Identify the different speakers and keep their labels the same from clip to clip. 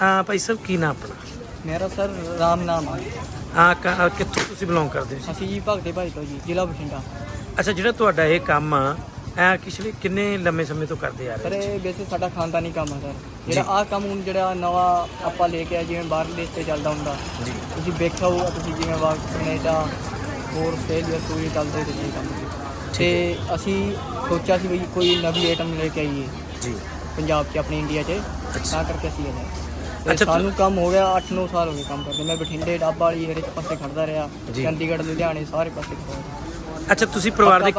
Speaker 1: ਆ ਭਾਈ ਸਾਹਿਬ ਕੀ ਨਾਮ ਆਪਣਾ?
Speaker 2: ਮੇਰਾ ਸਰ ਰਾਮ ਨਾਮ ਹੈ
Speaker 1: ਆ ਕਿੱਥੋਂ ਤੁਸੀਂ ਬਿਲੋਂਗ ਕਰਦੇ ਹੋ?
Speaker 2: ਅਸੀਂ ਜੀ ਭਗਤੇ ਭਾਈ ਤੋਂ ਜੀ ਜ਼ਿਲ੍ਹਾ ਬਠਿੰਡਾ।
Speaker 1: ਅੱਛਾ ਜਿਹੜਾ ਤੁਹਾਡਾ ਇਹ ਕੰਮ ਆ ਇਹ ਪਿਛਲੇ ਕਿੰਨੇ ਲੰਮੇ ਸਮੇਂ ਤੋਂ ਕਰਦੇ ਆ
Speaker 2: ਸਰ
Speaker 1: ਰਹੇ
Speaker 2: ਇਹ ਵੈਸੇ ਸਾਡਾ ਖਾਨਦਾਨੀ ਕੰਮ ਹੈ ਸਰ। ਜਿਹੜਾ ਆਹ ਕੰਮ ਹੁਣ ਜਿਹੜਾ ਨਵਾਂ ਆਪਾਂ ਲੈ ਕੇ ਆਏ ਜਿਵੇਂ ਬਾਹਰਲੇ ਦੇਸ਼ ਤੇ ਚੱਲਦਾ ਹੁੰਦਾ।
Speaker 1: ਜੀ।
Speaker 2: ਤੁਸੀਂ ਵੇਖਿਆ ਹੋਊਗਾ ਤੁਸੀਂ ਜਿਵੇਂ ਵਾ ਕੈਨੇਡਾ ਹੋਰ ਆਸਟ੍ਰੇਲੀਆ ਸੂਰੀ ਚੱਲਦੇ ਤੇ ਜੀ ਕੰਮ। ਤੇ ਅਸੀਂ ਸੋਚਿਆ ਸੀ ਵੀ ਕੋਈ ਨਵੀਂ ਆਈਟਮ ਲੈ ਕੇ ਆਈਏ।
Speaker 1: ਜੀ।
Speaker 2: ਪੰਜਾਬ 'ਚ ਆਪਣੇ ਇੰਡੀਆ 'ਚ।
Speaker 1: ਅੱਛਾ।
Speaker 2: ਤਾਂ ਕਰਕੇ ਅਸੀਂ ਆਏ
Speaker 1: ਅੱਛਾ,
Speaker 2: ਸਾਨੂੰ ਕੰਮ ਹੋ ਗਿਆ 8-9 ਸਾਲ ਹੋ ਗਏ ਕੰਮ ਕਰਦੇ ਮੈਂ ਬਠਿੰਡੇ ਡੱਬਾ ਵਾਲੀ ਹਰੇਕ ਪਾਸੇ ਖੜਦਾ ਰਿਹਾ। ਚੰਡੀਗੜ੍ਹ ਲੁਧਿਆਣੇ ਸਾਰੇ ਪਾਸੇ ਖੜਦਾ
Speaker 1: ਅੱਛਾ ਤੁਸੀਂ ਪਰਿਵਾਰ ਦੇ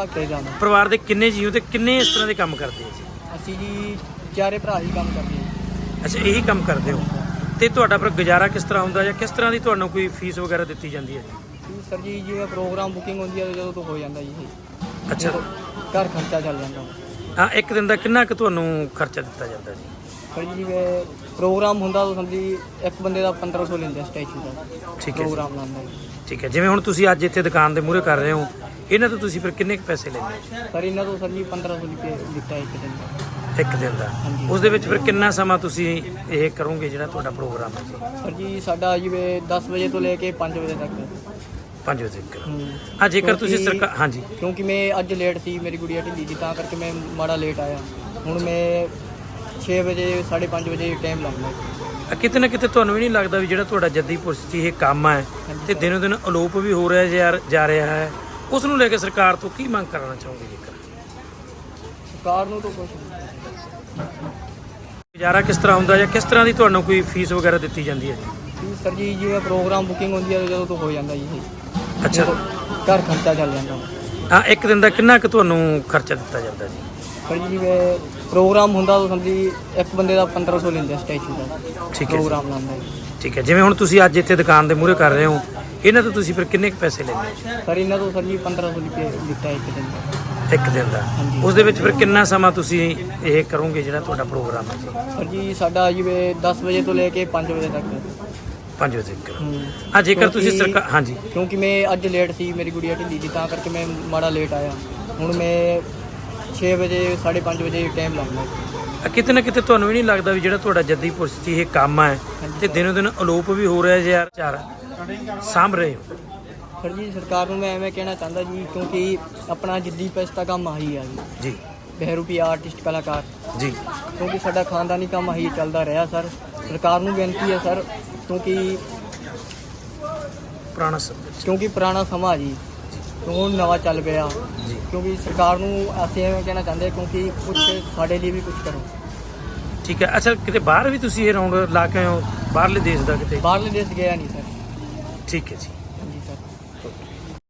Speaker 1: ਪਰਿਵਾਰ ਦੇ ਕਿੰਨੇ ਜੀਓ ਤੇ ਕਿੰਨੇ ਇਸ ਤਰ੍ਹਾਂ ਦੇ ਕੰਮ ਕਰਦੇ ਜੀ
Speaker 2: ਅਸੀਂ ਜੀ ਚਾਰੇ ਭਰਾ ਹੀ ਕੰਮ ਕਰਦੇ ਹਾਂ।
Speaker 1: ਅੱਛਾ ਇਹੀ ਕੰਮ ਕਰਦੇ ਹੋ? ਤੇ ਤੁਹਾਡਾ ਫਿਰ ਗੁਜ਼ਾਰਾ ਕਿਸ ਤਰ੍ਹਾਂ ਹੁੰਦਾ ਜਾਂ ਕਿਸ ਤਰ੍ਹਾਂ ਦੀ ਤੁਹਾਨੂੰ ਕੋਈ ਫੀਸ ਵਗੈਰਾ ਦਿੱਤੀ ਜਾਂਦੀ ਹੈ ਜੀ?
Speaker 2: ਸਰ ਜੀ ਜਿਵੇਂ ਪ੍ਰੋਗਰਾਮ ਬੁਕਿੰਗ ਹੁੰਦੀ ਹੈ ਜਦੋਂ ਤੋਂ ਹੋ ਜਾਂਦਾ ਜੀ ਇਹ।
Speaker 1: ਅੱਛਾ।
Speaker 2: ਘਰ ਖਰਚਾ ਚੱਲ ਜਾਂਦਾ।
Speaker 1: ਹਾਂ ਇੱਕ ਦਿਨ ਦਾ ਕਿੰਨਾ ਕੁ ਤੁਹਾਨੂੰ ਖਰਚਾ ਦਿੱਤਾ ਜਾਂਦਾ ਜੀ?
Speaker 2: ਜੀ ਜਿਵੇਂ ਪ੍ਰੋਗਰਾਮ ਹੁੰਦਾ ਤਾਂ ਸਮਝੀ ਇੱਕ ਬੰਦੇ ਦਾ 1500 ਲੈਂਦੇ ਸਟੈਚੂ ਦਾ।
Speaker 1: ਠੀਕ ਹੈ ਜੀ।
Speaker 2: ਪ੍ਰੋਗਰਾਮ ਲਾਉਂਦਾ ਜੀ
Speaker 1: ਠੀਕ ਹੈ ਜਿਵੇਂ ਹੁਣ ਤੁਸੀਂ ਅੱਜ ਇੱਥੇ ਦੁਕਾਨ ਦੇ ਮੂਹਰੇ ਕਰ ਰਹੇ ਹੋ ਇਹਨਾਂ ਤੋਂ ਤੁਸੀਂ ਫਿਰ ਕਿੰਨੇ ਕੁ ਪੈਸੇ ਲੈਂਦੇ ਹੋ?
Speaker 2: ਸਰ ਇਹਨਾਂ ਤੋਂ ਸਰ ਜੀ 1500 ਰੁਪਏ ਦਿੱਤਾ ਇੱਕ ਦਿਨ ਦਾ।
Speaker 1: ਇੱਕ ਦਿਨ ਦਾ।
Speaker 2: ਹਾਂਜੀ।
Speaker 1: ਉਸ ਦੇ ਵਿੱਚ ਫਿਰ ਕਿੰਨਾ ਸਮਾਂ ਤੁਸੀਂ ਇਹ ਕਰੋਗੇ ਜਿਹੜਾ ਤੁਹਾਡਾ ਪ੍ਰੋਗਰਾਮ ਹੈ? ਜੀ
Speaker 2: ਸਰ ਜੀ ਸਾਡਾ ਜਿਵੇਂ 10 ਵਜੇ ਤੋਂ ਲੈ ਕੇ 5 ਵਜੇ ਤੱਕ।
Speaker 1: 5 ਵਜੇ ਤੱਕ। ਆ ਜੇਕਰ ਤੁਸੀਂ
Speaker 2: ਕਿਉਂਕਿ-
Speaker 1: ਸਰਕਾਰ ਹਾਂਜੀ।
Speaker 2: ਕਿਉਂਕਿ ਮੈਂ ਅੱਜ ਲੇਟ ਸੀ ਮੇਰੀ ਗੁੜੀਆ ਢਿੱਲੀ ਸੀ ਤਾਂ ਕਰਕੇ ਮੈਂ ਮਾੜਾ ਲੇਟ ਆਇਆ। ਹੁਣ ਮੈਂ 6 ਵਜੇ 5:30 ਵਜੇ ਟਾਈਮ ਲੱਗਦਾ।
Speaker 1: ਆ ਕਿਤੇ ਨਾ ਕਿਤੇ ਤੁਹਾਨੂੰ ਵੀ ਨਹੀਂ ਲੱਗਦਾ ਵੀ ਜਿਹੜਾ ਤੁਹਾਡਾ ਜੱਦੀ ਪੁਰਸਤੀ ਇਹ ਕੰਮ ਹੈ ਤੇ ਦਿਨੋ ਦਿਨ ਅਲੋਪ ਵੀ ਹੋ ਰਿਹਾ ਜਾ ਜਾ ਰਿਹਾ ਹੈ। ਉਸ ਨੂੰ ਲੈ ਕੇ ਸਰਕਾਰ ਤੋਂ ਕੀ ਮੰਗ ਕਰਨਾ ਚਾਹੋਗੇ ਜੇਕਰ?
Speaker 2: ਸਰਕਾਰ ਨੂੰ ਤਾਂ ਕੁਝ ਨਹੀਂ।
Speaker 1: ਗੁਜ਼ਾਰਾ ਕਿਸ ਤਰ੍ਹਾਂ ਹੁੰਦਾ ਜਾਂ ਕਿਸ ਤਰ੍ਹਾਂ ਦੀ ਤੁਹਾਨੂੰ ਕੋਈ ਫੀਸ ਵਗੈਰਾ ਦਿੱਤੀ ਜਾਂਦੀ ਹੈ?
Speaker 2: ਜੀ ਸਰ ਜੀ ਜਿਵੇਂ ਪ੍ਰੋਗਰਾਮ ਬੁਕਿੰਗ ਹੁੰਦੀ ਹੈ ਜਦੋਂ ਤੋਂ ਹੋ ਜਾਂਦਾ ਜੀ ਇਹ।
Speaker 1: ਅੱਛਾ।
Speaker 2: ਘਰ ਖਰਚਾ ਚੱਲ ਜਾਂਦਾ।
Speaker 1: ਹਾਂ ਇੱਕ ਦਿਨ ਦਾ ਕਿੰਨਾ ਕੁ ਤੁਹਾਨੂੰ ਖਰਚਾ ਦਿੱਤਾ ਜਾਂਦਾ ਜੀ?
Speaker 2: ਜਿਵੇਂ ਪ੍ਰੋਗਰਾਮ ਹੁੰਦਾ ਤਾਂ ਸਮਝੀ ਇੱਕ ਬੰਦੇ ਦਾ 1500 ਲੈਂਦੇ ਸਟੈਚੂ ਦਾ।
Speaker 1: ਠੀਕ ਹੈ ਜੀ।
Speaker 2: ਪ੍ਰੋਗਰਾਮ ਲਾਉਂਦਾ
Speaker 1: ਠੀਕ ਹੈ ਜਿਵੇਂ ਹੁਣ ਤੁਸੀਂ ਅੱਜ ਇੱਥੇ ਦੁਕਾਨ ਦੇ ਮੂਹਰੇ ਕਰ ਰਹੇ ਹੋ ਇਹਨਾਂ ਤੋਂ ਤੁਸੀਂ ਫਿਰ ਕਿੰਨੇ ਕੁ ਪੈਸੇ ਲੈਂਦੇ
Speaker 2: ਸਰ ਇਹਨਾਂ ਤੋਂ ਸਰ ਜੀ 1500 ਰੁਪਏ ਦਿੱਤਾ ਇੱਕ ਦਿਨ ਦਾ।
Speaker 1: ਇੱਕ ਦਿਨ ਦਾ।
Speaker 2: ਹਾਂਜੀ।
Speaker 1: ਉਸ ਦੇ ਵਿੱਚ ਫਿਰ ਕਿੰਨਾ ਸਮਾਂ ਤੁਸੀਂ ਇਹ ਕਰੋਗੇ ਜਿਹੜਾ ਤੁਹਾਡਾ ਪ੍ਰੋਗਰਾਮ ਹੈ? ਜੀ
Speaker 2: ਸਰ ਜੀ ਸਾਡਾ ਜਿਵੇਂ 10 ਵਜੇ ਤੋਂ ਲੈ ਕੇ 5 ਵਜੇ ਤੱਕ।
Speaker 1: 5 ਵਜੇ ਤੱਕ।
Speaker 2: ਹੂੰ।
Speaker 1: ਜੇਕਰ ਤੁਸੀਂ
Speaker 2: ਕਿਉਂਕਿ-
Speaker 1: ਸਰਕਾਰ ਹਾਂਜੀ।
Speaker 2: ਕਿਉਂਕਿ ਮੈਂ ਅੱਜ ਲੇਟ ਸੀ ਮੇਰੀ ਗੁੜੀਆ ਢਿੱਲੀ ਸੀ ਤਾਂ ਕਰਕੇ ਮੈਂ ਮਾੜਾ ਲੇਟ ਆਇਆ। ਹੁਣ ਮੈਂ 6 ਵਜੇ 5:30 ਵਜੇ ਟਾਈਮ ਲੱਗਦਾ
Speaker 1: ਆ ਕਿਤੇ ਨਾ ਕਿਤੇ ਤੁਹਾਨੂੰ ਵੀ ਨਹੀਂ ਲੱਗਦਾ ਵੀ ਜਿਹੜਾ ਤੁਹਾਡਾ ਜੱਦੀ ਪੁਰਸਤੀ ਇਹ ਕੰਮ ਹੈ ਤੇ ਦਿਨੋ ਦਿਨ ਅਲੋਪ ਵੀ ਹੋ ਰਿਹਾ ਯਾਰ ਚਾਰ। ਸਾਂਭ ਰਹੇ ਹੋ।
Speaker 2: ਸਰ ਜੀ ਸਰਕਾਰ ਨੂੰ ਮੈਂ ਐਵੇਂ ਕਹਿਣਾ ਚਾਹੁੰਦਾ ਜੀ ਕਿਉਂਕਿ ਆਪਣਾ ਜਿੱਦੀ ਪੈਸਾ ਕੰਮ ਆਹੀ ਆ ਜੀ।
Speaker 1: ਜੀ।
Speaker 2: ਬਹਿਰੂਪੀ ਆਰਟਿਸਟ ਕਲਾਕਾਰ।
Speaker 1: ਜੀ।
Speaker 2: ਕਿਉਂਕਿ ਸਾਡਾ ਖਾਨਦਾਨੀ ਕੰਮ ਆਹੀ ਚੱਲਦਾ ਰਿਹਾ ਸਰ। ਸਰਕਾਰ ਨੂੰ ਬੇਨਤੀ ਹੈ ਸਰ ਕਿਉਂਕਿ
Speaker 1: ਪੁਰਾਣਾ ਸਭ
Speaker 2: ਕਿਉਂਕਿ ਪੁਰਾਣਾ ਸਮਾਂ ਜੀ ਹੁਣ ਨਵਾਂ ਚੱਲ ਪਿਆ।
Speaker 1: ਜੀ।
Speaker 2: ਕਿਉਂਕਿ ਸਰਕਾਰ ਨੂੰ ਅਸੀਂ ਐਵੇਂ ਕਹਿਣਾ ਚਾਹੁੰਦੇ ਕਿਉਂਕਿ ਕੁਝ ਸਾਡੇ ਲਈ ਵੀ ਕੁਝ ਕਰੋ।
Speaker 1: ਠੀਕ ਹੈ ਅੱਛਾ ਕਿਤੇ ਬਾਹਰ ਵੀ ਤੁਸੀਂ ਇਹ ਰਾਉਂਡ ਲਾ ਕੇ ਆਏ ਹੋ? ਬਾਹਰਲੇ ਦੇਸ਼ ਦਾ ਕਿਤੇ?
Speaker 2: ਬਾਹਰਲੇ ਦੇਸ਼ ਗਿਆ ਨਹੀਂ ਸਰ।
Speaker 1: ਠੀਕ ਹੈ ਜੀ।